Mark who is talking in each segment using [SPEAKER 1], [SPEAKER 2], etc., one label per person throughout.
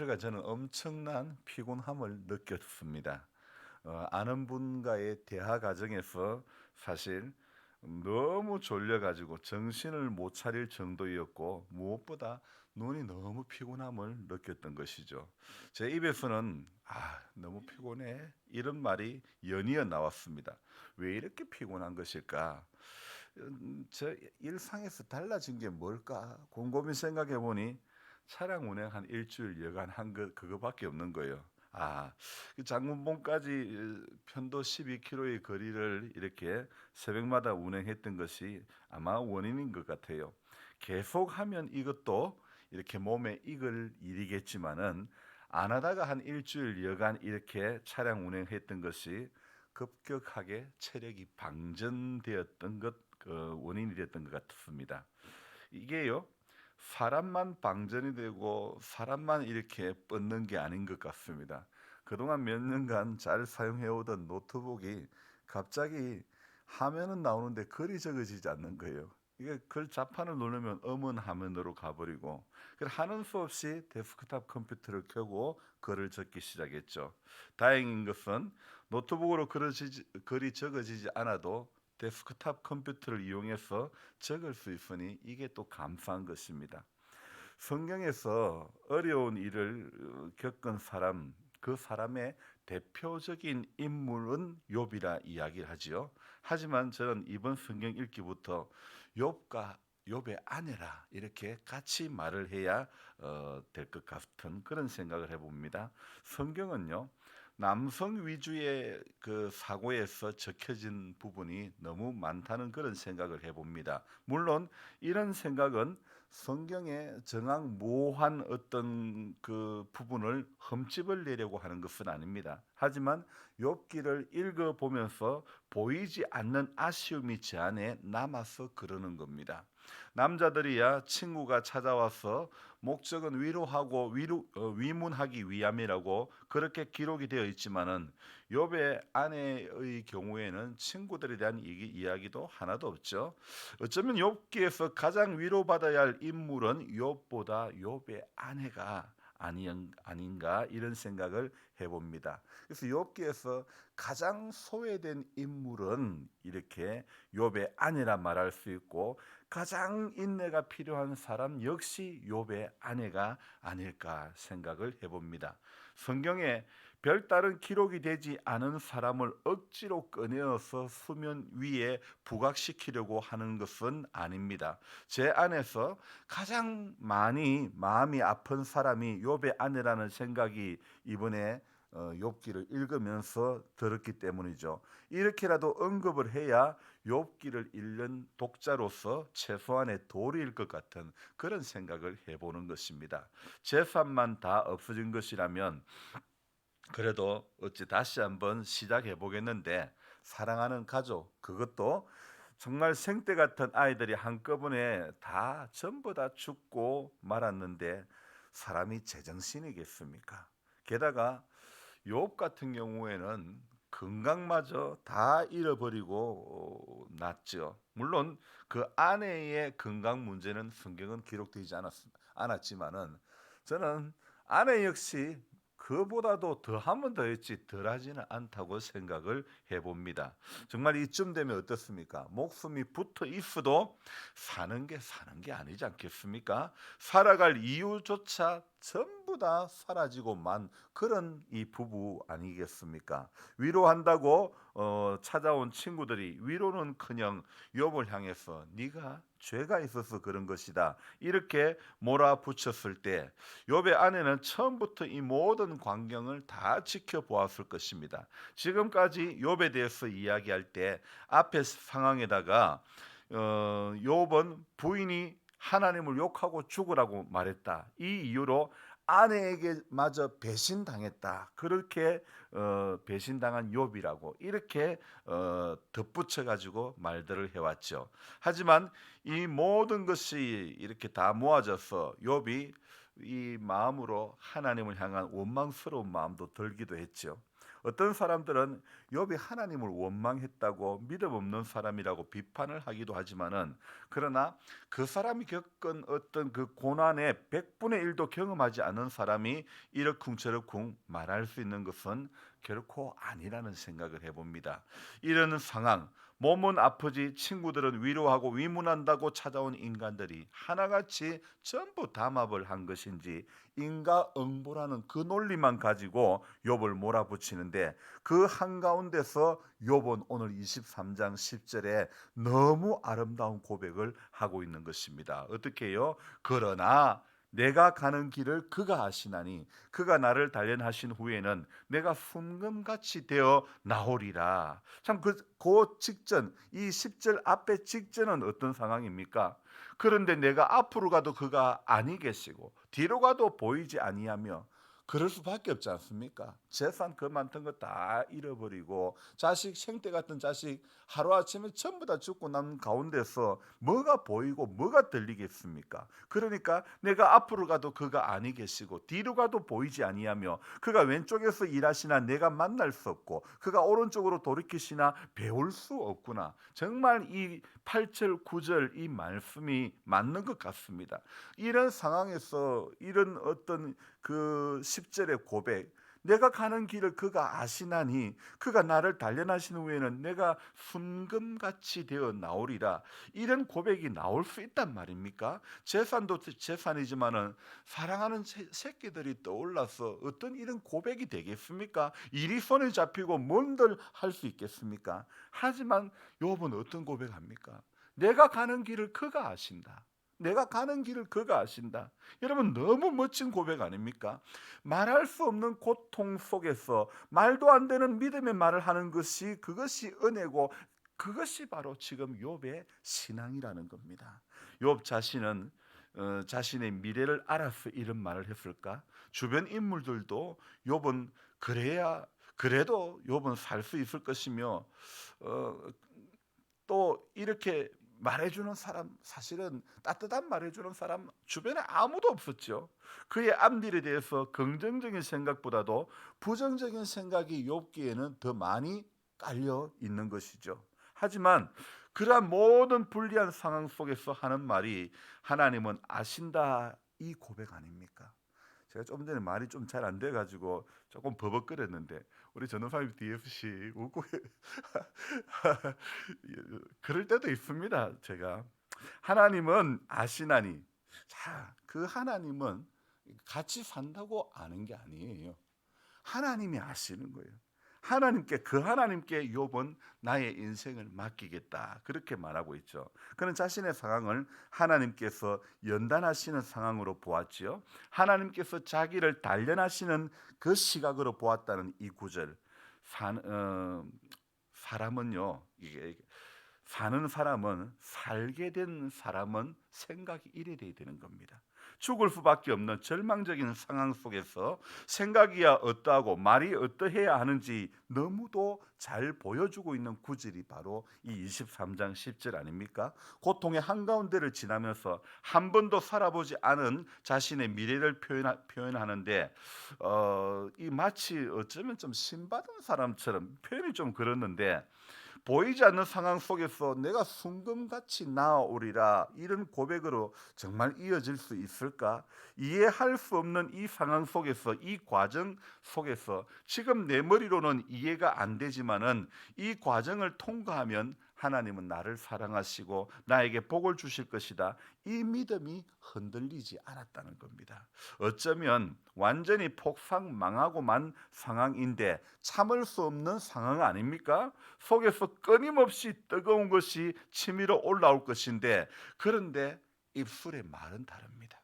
[SPEAKER 1] 이틀간 저는 엄청난 피곤함을 느꼈습니다. 어, 아는 분과의 대화 과정에서 사실 너무 졸려가지고 정신을 못 차릴 정도였고 무엇보다 눈이 너무 피곤함을 느꼈던 것이죠. 제 입에서는 아 너무 피곤해 이런 말이 연이어 나왔습니다. 왜 이렇게 피곤한 것일까? 음, 저 일상에서 달라진 게 뭘까? 곰곰이 생각해 보니 차량 운행 한 일주일 여간 한거 그거밖에 없는 거예요. 아, 그 장문봉까지 어, 편도 12km의 거리를 이렇게 새벽마다 운행했던 것이 아마 원인인 것 같아요. 계속하면 이것도 이렇게 몸에 익을 일이겠지만은 안 하다가 한 일주일 여간 이렇게 차량 운행했던 것이 급격하게 체력이 방전되었던 것 그 원인이 됐던 것 같습니다. 이게요. 사람만 방전이 되고 사람만 이렇게 뻗는 게 아닌 것 같습니다. 그동안 몇 년간 잘 사용해 오던 노트북이 갑자기 화면은 나오는데 글이 적어지지 않는 거예요. 이게 글 자판을 누르면 음원 화면으로 가버리고 하는 수 없이 데스크탑 컴퓨터를 켜고 글을 적기 시작했죠. 다행인 것은 노트북으로 글이 적어지지 않아도 데스크탑 컴퓨터를 이용해서 적을 수 있으니 이게 또 감사한 것입니다. 성경에서 어려운 일을 어, 겪은 사람, 그 사람의 대표적인 인물은 욥이라 이야기를 하지요. 하지만 저는 이번 성경 읽기부터 욥과 욥의 아내라 이렇게 같이 말을 해야 어, 될 것 같은 그런 생각을 해봅니다. 성경은요 남성 위주의 그 사고에서 적혀진 부분이 너무 많다는 그런 생각을 해봅니다. 물론 이런 생각은 성경에 정황 모호한 어떤 그 부분을 흠집을 내려고 하는 것은 아닙니다. 하지만 욥기를 읽어 보면서 보이지 않는 아쉬움이 제 안에 남아서 그러는 겁니다. 남자들이야 친구가 찾아와서 목적은 위로하고 위로, 어, 위문하기 위함이라고 그렇게 기록이 되어 있지만은 욥의 아내의 경우에는 친구들에 대한 이- 이야기도 하나도 없죠. 어쩌면 욥기에서 가장 위로받아야 할 인물은 욥보다 욥의 아내가 아닌가 이런 생각을 해봅니다. 그래서 욥기에서 가장 소외된 인물은 이렇게 욥의 아내라 말할 수 있고 가장 인내가 필요한 사람 역시 욥의 아내가 아닐까 생각을 해봅니다. 성경에 별다른 기록이 되지 않은 사람을 억지로 꺼내어서 수면 위에 부각시키려고 하는 것은 아닙니다. 제 안에서 가장 많이 마음이 아픈 사람이 욥의 아내라는 생각이 이번에 어, 욥기를 읽으면서 들었기 때문이죠. 이렇게라도 언급을 해야 욥기를 읽는 독자로서 최소한의 도리일 것 같은 그런 생각을 해보는 것입니다. 재산만 다 없어진 것이라면 그래도 어찌 다시 한번 시작해 보겠는데 사랑하는 가족 그것도 정말 생때 같은 아이들이 한꺼번에 다 전부 다 죽고 말았는데 사람이 제정신이겠습니까? 게다가 욥 같은 경우에는 건강마저 다 잃어버리고 어, 났죠. 물론 그 아내의 건강 문제는 성경은 기록되지 않았, 않았지만은 저는 아내 역시 그보다도 더하면 더했지 덜하지는 않다고 생각을 해봅니다. 정말 이쯤 되면 어떻습니까? 목숨이 붙어 있어도 사는 게 사는 게 아니지 않겠습니까? 살아갈 이유조차 전부 다 사라지고만 그런 이 부부 아니겠습니까? 위로한다고 어, 찾아온 친구들이 위로는커녕 욥을 향해서 네가 죄가 있어서 그런 것이다 이렇게 몰아붙였을 때 욥의 아내는 처음부터 이 모든 광경을 다 지켜보았을 것입니다. 지금까지 욥에 대해서 이야기할 때 앞에 상황에다가 어, 욥은 부인이 하나님을 욕하고 죽으라고 말했다. 이 이유로 아내에게 마저 배신당했다. 그렇게 어, 배신당한 욥이라고 이렇게 어, 덧붙여 가지고 말들을 해왔죠. 하지만 이 모든 것이 이렇게 다 모아져서 욥이 이 마음으로 하나님을 향한 원망스러운 마음도 들기도 했죠. 어떤 사람들은 욥이 하나님을 원망했다고 믿음 없는 사람이라고 비판을 하기도 하지만은 그러나 그 사람이 겪은 어떤 그 고난의 100분의 1도 경험하지 않은 사람이 이러쿵저러쿵 말할 수 있는 것은 결코 아니라는 생각을 해봅니다. 이런 상황 몸은 아프지 친구들은 위로하고 위문한다고 찾아온 인간들이 하나같이 전부 담합을 한 것인지 인과응보라는 그 논리만 가지고 욥을 몰아붙이는데 그 한가운데서 욥은 오늘 23장 10절에 너무 아름다운 고백을 하고 있는 것입니다. 어떻게 해요? 그러나 내가 가는 길을 그가 아시나니 그가 나를 단련하신 후에는 내가 순금같이 되어 나오리라. 참그 그 직전 이 10절 앞에 직전은 어떤 상황입니까? 그런데 내가 앞으로 가도 그가 아니 계시고 뒤로 가도 보이지 아니하며 그럴 수밖에 없지 않습니까? 재산 그 많던 거 다 잃어버리고 자식 생태 같은 자식 하루아침에 전부 다 죽고 난 가운데서 뭐가 보이고 뭐가 들리겠습니까? 그러니까 내가 앞으로 가도 그가 아니 계시고 뒤로 가도 보이지 아니하며 그가 왼쪽에서 일하시나 내가 만날 수 없고 그가 오른쪽으로 돌이키시나 배울 수 없구나. 정말 이 8절 9절 이 말씀이 맞는 것 같습니다. 이런 상황에서 이런 어떤 그 10절의 고백 내가 가는 길을 그가 아시나니 그가 나를 단련하신 후에는 내가 순금같이 되어 나오리라 이런 고백이 나올 수 있단 말입니까? 재산도 재산이지만은 사랑하는 새- 새끼들이 떠올라서 어떤 이런 고백이 되겠습니까? 일이 손에 잡히고 뭔들 할 수 있겠습니까? 하지만 욥은 어떤 고백합니까? 내가 가는 길을 그가 아신다. 내가 가는 길을 그가 아신다. 여러분 너무 멋진 고백 아닙니까? 말할 수 없는 고통 속에서 말도 안 되는 믿음의 말을 하는 것이 그것이 은혜고 그것이 바로 지금 욥의 신앙이라는 겁니다. 욥 자신은 어, 자신의 미래를 알아서 이런 말을 했을까? 주변 인물들도 욥은 그래야 그래도 욥은 살 수 있을 것이며 어, 또 이렇게 말해주는 사람 사실은 따뜻한 말해주는 사람 주변에 아무도 없었죠. 그의 앞일에 대해서 긍정적인 생각보다도 부정적인 생각이 욥기에는 더 많이 깔려 있는 것이죠. 하지만 그러한 모든 불리한 상황 속에서 하는 말이 하나님은 아신다 이 고백 아닙니까? 제가 좀 전에 말이 좀 잘 안 돼가지고 조금 버벅거렸는데 우리 전도사님 DFC 웃고 그럴 때도 있습니다. 제가 하나님은 아시나니 자 그 하나님은 같이 산다고 아는 게 아니에요. 하나님이 아시는 거예요. 하나님께 그 하나님께 욥은 나의 인생을 맡기겠다 그렇게 말하고 있죠. 그는 자신의 상황을 하나님께서 연단하시는 상황으로 보았지요. 하나님께서 자기를 단련하시는 그 시각으로 보았다는 이 구절. 사, 어, 사람은요 이게 사는 사람은 살게 된 사람은 생각이 이래 돼야 되는 겁니다. 죽을 수밖에 없는 절망적인 상황 속에서 생각이야 어떠하고 말이 어떠해야 하는지 너무도 잘 보여주고 있는 구절이 바로 이 23장 10절 아닙니까? 고통의 한가운데를 지나면서 한 번도 살아보지 않은 자신의 미래를 표현하, 표현하는데 어, 이 마치 어쩌면 좀 신받은 사람처럼 표현이 좀 그렇는데 보이지 않는 상황 속에서 내가 순금같이 나아오리라 이런 고백으로 정말 이어질 수 있을까? 이해할 수 없는 이 상황 속에서 이 과정 속에서 지금 내 머리로는 이해가 안 되지만은 이 과정을 통과하면 하나님은 나를 사랑하시고 나에게 복을 주실 것이다. 이 믿음이 흔들리지 않았다는 겁니다. 어쩌면 완전히 폭삭 망하고만 상황인데 참을 수 없는 상황 아닙니까? 속에서 끊임없이 뜨거운 것이 치밀어 올라올 것인데 그런데 입술의 말은 다릅니다.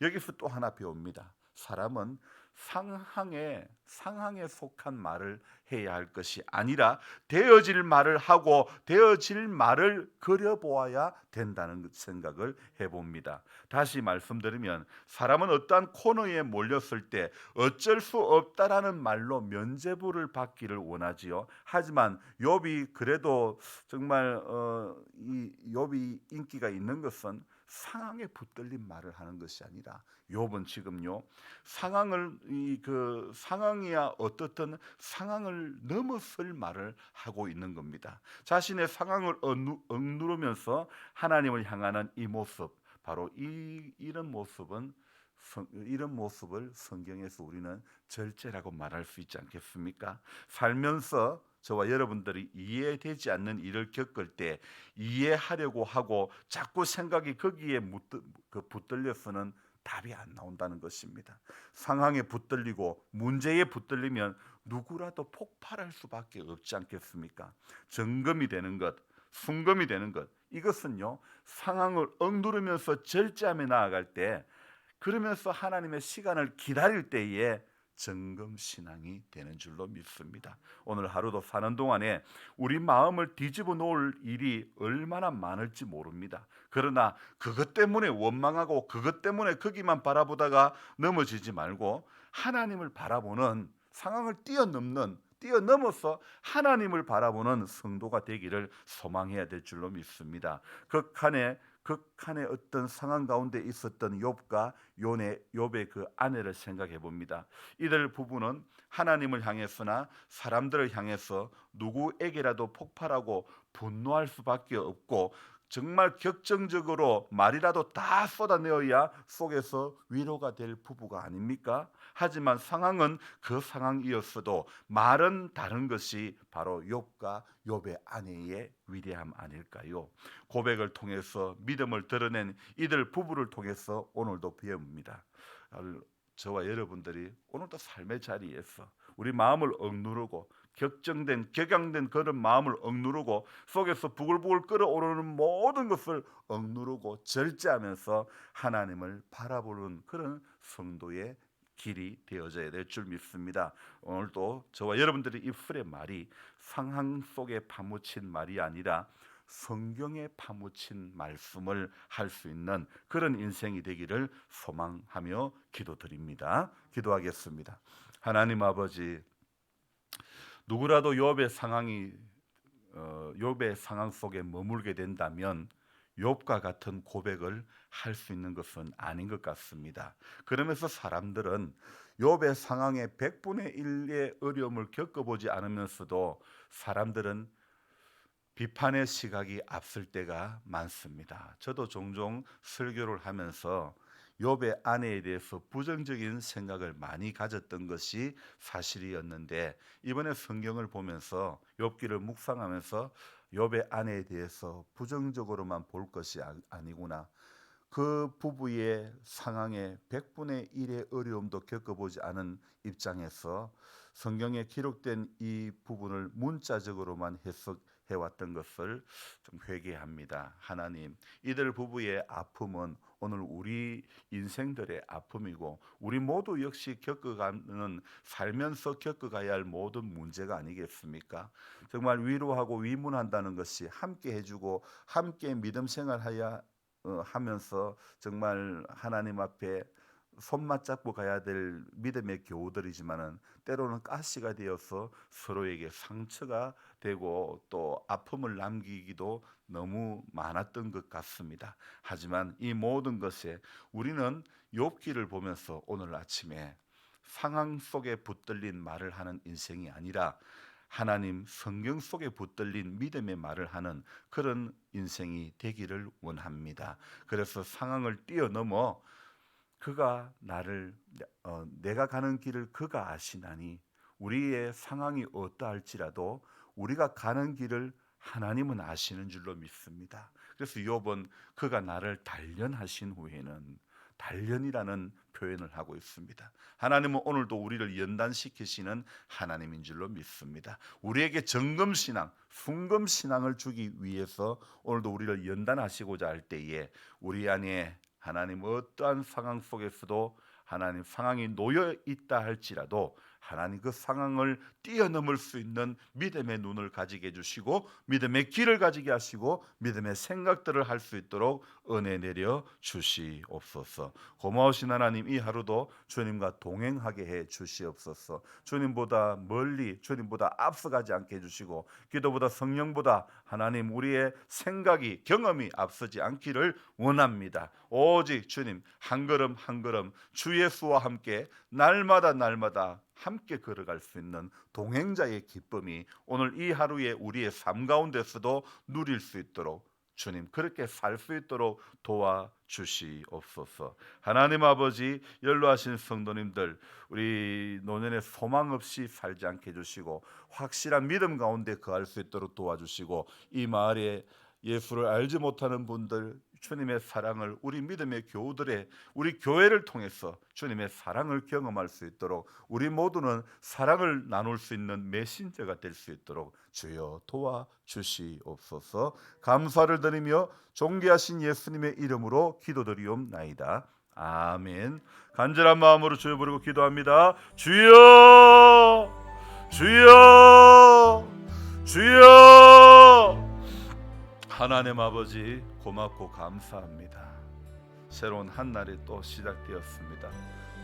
[SPEAKER 1] 여기서 또 하나 배웁니다. 사람은 상황에 상황에 속한 말을 해야 할 것이 아니라 되어질 말을 하고 되어질 말을 그려보아야 된다는 생각을 해봅니다. 다시 말씀드리면 사람은 어떠한 코너에 몰렸을 때 어쩔 수 없다라는 말로 면죄부를 받기를 원하지요. 하지만 욥이 그래도 정말 어, 이 욥이 인기가 있는 것은 상황에 붙들린 말을 하는 것이 아니라 욥은 지금요 상황을 이 그 상황이야 어떻든 상황을 넘어설 말을 하고 있는 겁니다. 자신의 상황을 억누- 억누르면서 하나님을 향하는 이 모습 바로 이 이런 모습은 성- 이런 모습을 성경에서 우리는 절제라고 말할 수 있지 않겠습니까? 살면서 저와 여러분들이 이해되지 않는 일을 겪을 때 이해하려고 하고 자꾸 생각이 거기에 묻- 그 붙들려서는 답이 안 나온다는 것입니다. 상황에 붙들리고 문제에 붙들리면 누구라도 폭발할 수밖에 없지 않겠습니까? 점검이 되는 것, 순검이 되는 것 이것은요 상황을 억누르면서 절제하며 나아갈 때 그러면서 하나님의 시간을 기다릴 때에 점검 신앙이 되는 줄로 믿습니다. 오늘 하루도 사는 동안에 우리 마음을 뒤집어 놓을 일이 얼마나 많을지 모릅니다. 그러나 그것 때문에 원망하고 그것 때문에 거기만 바라보다가 넘어지지 말고 하나님을 바라보는 상황을 뛰어넘는 뛰어넘어서 하나님을 바라보는 성도가 되기를 소망해야 될 줄로 믿습니다. 극한의 극한의 어떤 상황 가운데 있었던 욥과 요네 욥의 그 아내를 생각해 봅니다. 이들 부부는 하나님을 향했으나 사람들을 향해서 누구에게라도 폭발하고 분노할 수밖에 없고 정말 격정적으로 말이라도 다 쏟아내어야 속에서 위로가 될 부부가 아닙니까? 하지만 상황은 그 상황이었어도 말은 다른 것이 바로 욥과 욥의 아내의 위대함 아닐까요? 고백을 통해서 믿음을 드러낸 이들 부부를 통해서 오늘도 배웁니다. 저와 여러분들이 오늘도 삶의 자리에서 우리 마음을 억누르고 격정된 격양된 그런 마음을 억누르고 속에서 부글부글 끓어오르는 모든 것을 억누르고 절제하면서 하나님을 바라보는 그런 성도의 길이 되어져야 될 줄 믿습니다. 오늘도 저와 여러분들의 입술의 말이 상황 속에 파묻힌 말이 아니라 성경에 파묻힌 말씀을 할 수 있는 그런 인생이 되기를 소망하며 기도드립니다. 기도하겠습니다. 하나님 아버지 누구라도 욥의 상황이 어, 욥의 상황 속에 머물게 된다면 욥과 같은 고백을 할 수 있는 것은 아닌 것 같습니다. 그러면서 사람들은 욥의 상황에 100분의 1의 어려움을 겪어보지 않으면서도 사람들은 비판의 시각이 앞설 때가 많습니다. 저도 종종 설교를 하면서 욥의 아내에 대해서 부정적인 생각을 많이 가졌던 것이 사실이었는데 이번에 성경을 보면서 욥기를 묵상하면서 욥의 아내에 대해서 부정적으로만 볼 것이 아- 아니구나. 그 부부의 상황에 100분의 1의 어려움도 겪어보지 않은 입장에서 성경에 기록된 이 부분을 문자적으로만 해석 해 왔던 것을 좀 회개합니다. 하나님, 이들 부부의 아픔은 오늘 우리 인생들의 아픔이고 우리 모두 역시 겪어가는 살면서 겪어가야 할 모든 문제가 아니겠습니까? 정말 위로하고 위문한다는 것이 함께 해주고 함께 믿음 생활하야 어, 하면서 정말 하나님 앞에 손맛 잡고 가야 될 믿음의 교우들이지만은 때로는 가시가 되어서 서로에게 상처가 되고 또 아픔을 남기기도 너무 많았던 것 같습니다. 하지만 이 모든 것에 우리는 욥기를 보면서 오늘 아침에 상황 속에 붙들린 말을 하는 인생이 아니라 하나님 성경 속에 붙들린 믿음의 말을 하는 그런 인생이 되기를 원합니다. 그래서 상황을 뛰어넘어 그가 나를 어, 내가 가는 길을 그가 아시나니 우리의 상황이 어떠할지라도 우리가 가는 길을 하나님은 아시는 줄로 믿습니다. 그래서 욥은 그가 나를 단련하신 후에는 단련이라는 표현을 하고 있습니다. 하나님은 오늘도 우리를 연단시키시는 하나님인 줄로 믿습니다. 우리에게 정금 신앙, 순금 신앙을 주기 위해서 오늘도 우리를 연단하시고자 할 때에 우리 안에 하나님 어떠한 상황 속에서도 하나님 상황이 놓여 있다 할지라도 하나님 그 상황을 뛰어넘을 수 있는 믿음의 눈을 가지게 해 주시고 믿음의 길을 가지게 하시고 믿음의 생각들을 할 수 있도록 은혜 내려 주시옵소서. 고마우신 하나님 이 하루도 주님과 동행하게 해 주시옵소서. 주님보다 멀리 주님보다 앞서가지 않게 해 주시고 기도보다 성령보다 하나님 우리의 생각이 경험이 앞서지 않기를 원합니다. 오직 주님 한 걸음 한 걸음 주 예수와 함께 날마다 날마다 함께 걸어갈 수 있는 동행자의 기쁨이 오늘 이 하루에 우리의 삶 가운데서도 누릴 수 있도록 주님 그렇게 살 수 있도록 도와 주시옵소서. 하나님 아버지 연로하신 성도님들 우리 노년에 소망 없이 살지 않게 해주시고 확실한 믿음 가운데 거할 수 있도록 도와주시고 이 마을에 예수를 알지 못하는 분들 주님의 사랑을 우리 믿음의 교우들의 우리 교회를 통해서 주님의 사랑을 경험할 수 있도록 우리 모두는 사랑을 나눌 수 있는 메신저가 될 수 있도록 주여 도와 주시옵소서. 감사를 드리며 존귀하신 예수님의 이름으로 기도드리옵나이다. 아멘. 간절한 마음으로 주여 부르고 기도합니다. 주여! 주여! 주여! 하나님 아버지 고맙고 감사합니다. 새로운 한 날이 또 시작되었습니다.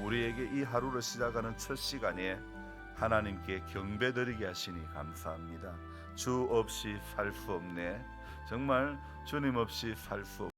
[SPEAKER 1] 우리에게 이 하루를 시작하는 첫 시간에 하나님께 경배드리게 하시니 감사합니다. 주 없이 살 수 없네. 정말 주님 없이 살 수 없.